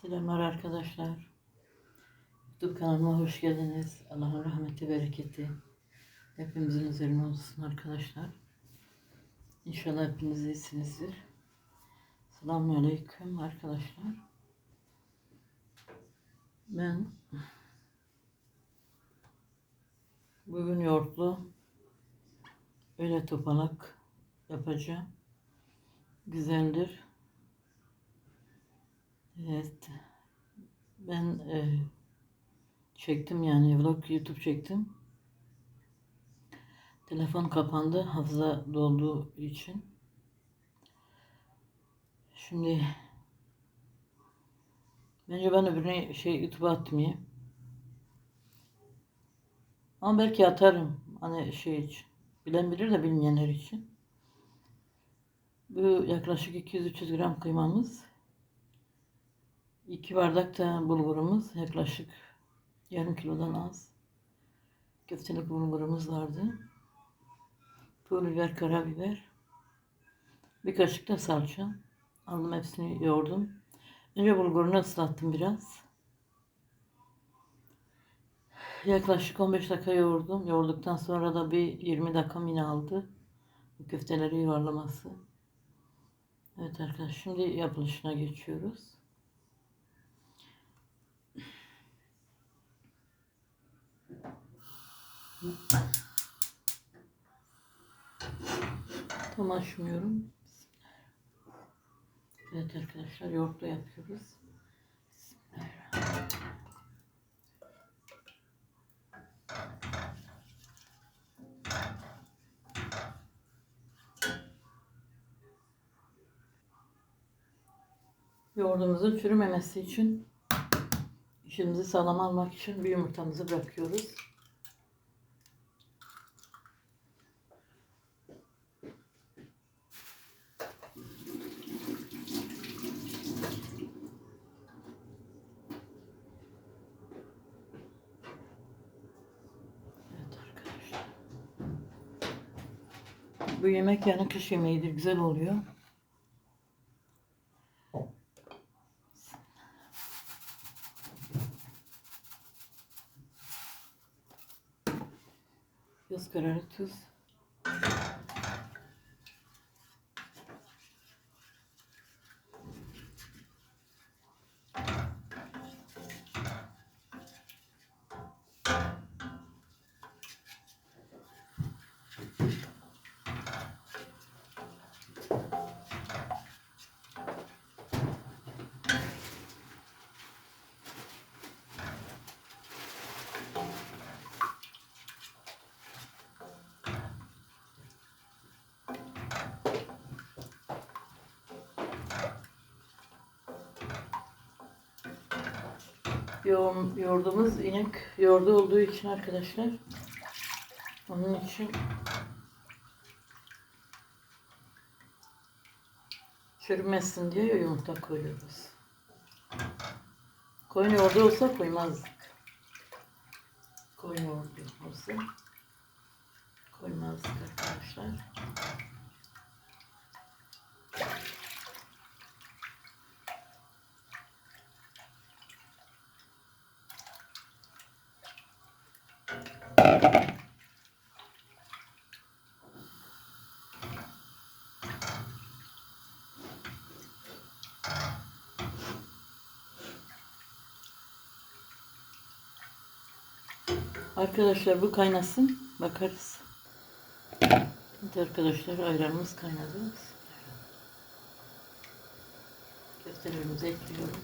Selamlar arkadaşlar. YouTube kanalıma hoş geldiniz. Allah'ın rahmeti, bereketi hepimizin üzerine olsun arkadaşlar. İnşallah hepiniz iyisinizdir. Selamünaleyküm arkadaşlar. Ben bugün yoğurtlu öyle topalak yapacağım. Güzeldir. Evet. Ben e, çektim yani vlog YouTube çektim. Telefon kapandı hafıza dolduğu için. Şimdi bence ben öbürüne şey YouTube'a atmayayım. Ama belki atarım. Hani şey için. Bilen bilir de bilmeyenler için. Bu yaklaşık 200-300 gram kıymamız. 2 bardak da bulgurumuz yaklaşık yarım kilodan az. Köftelik bulgurumuz vardı. Pul biber, karabiber. Bir kaşık da salça. Aldım hepsini yoğurdum. Önce bulgurunu ıslattım biraz. Yaklaşık 15 dakika yoğurdum. Yoğurduktan sonra da bir 20 dakika yine aldı. Bu köfteleri yuvarlaması. Evet arkadaşlar şimdi yapılışına geçiyoruz. Tam açmıyorum. Evet arkadaşlar yoğurtla yapıyoruz. Yoğurdumuzun çürümemesi için işimizi sağlam almak için bir yumurtamızı bırakıyoruz. Evet arkadaşlar. Bu yemek yani kış yemeğidir. Güzel oluyor. Göz kararı tuz. Yoğun, yoğurdumuz inek yoğurdu olduğu için arkadaşlar. Onun için çürümesin diye yumurta koyuyoruz. Koyun yoğurdu olsa koymazdık. Koyun yoğurdu olsa koymazdık arkadaşlar. Arkadaşlar bu kaynasın. Bakarız. Evet arkadaşlar ayranımız kaynadı. Köftelerimizi ekliyoruz.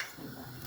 Bismillahirrahmanirrahim.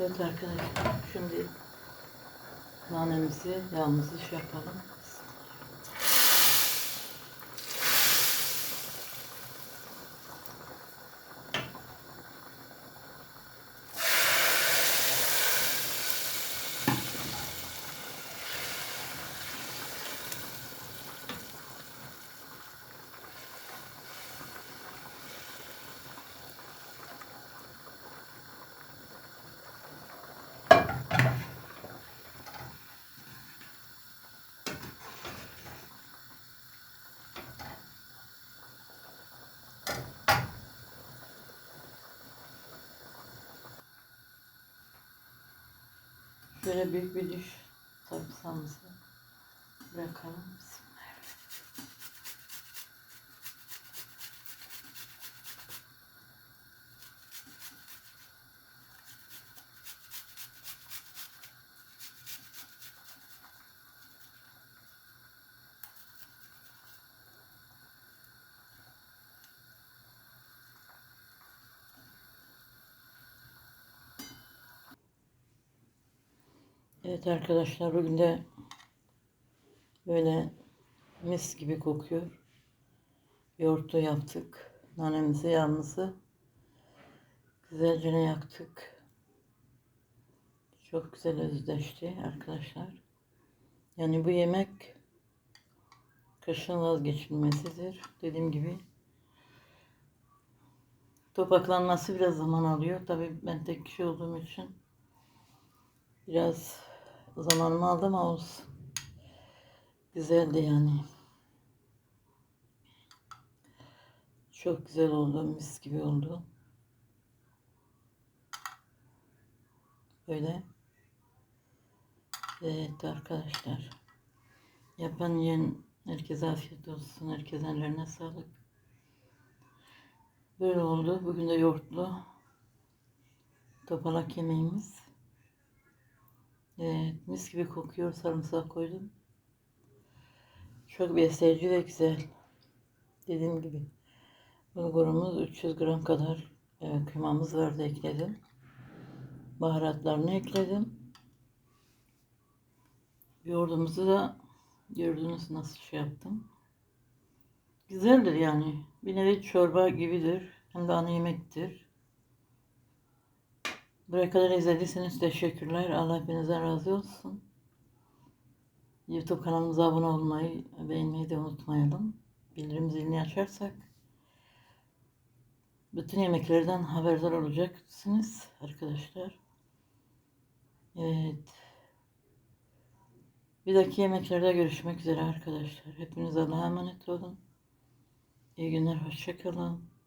Evet arkadaşlar şimdi nanemizi yağımızı şey yapalım. Şöyle büyük bir diş sarımsağımızı bırakalım. Evet arkadaşlar bugün de böyle mis gibi kokuyor. Yoğurtlu yaptık. Nanemizi, yağımızı güzelce yaktık. Çok güzel özdeşti arkadaşlar. Yani bu yemek kışın vazgeçilmesidir. Dediğim gibi topaklanması biraz zaman alıyor. Tabii ben tek kişi olduğum için Biraz zamanımı aldı ama olsun. Güzeldi yani. Çok güzel oldu. Mis gibi oldu. Böyle. Evet arkadaşlar. Yapan yiyen herkese afiyet olsun. Herkesin ellerine sağlık. Böyle oldu. Bugün de yoğurtlu topalak yemeğimiz. Evet, mis gibi kokuyor. Sarımsak koydum. Çok besleyici ve güzel. Dediğim gibi. Bulgurumuz 300 gram kadar e, kıymamız vardı ekledim. Baharatlarını ekledim. Yoğurdumuzu da gördünüz nasıl şey yaptım. Güzeldir yani. Bir nevi çorba gibidir. Hem de ana yemektir. Buraya kadar izlediyseniz teşekkürler. Allah hepinizden razı olsun. YouTube kanalımıza abone olmayı, beğenmeyi de unutmayalım. Bildirim zilini açarsak bütün yemeklerden haberdar olacaksınız arkadaşlar. Evet. Bir dahaki yemeklerde görüşmek üzere arkadaşlar. Hepiniz Allah'a emanet olun. İyi günler, hoşçakalın.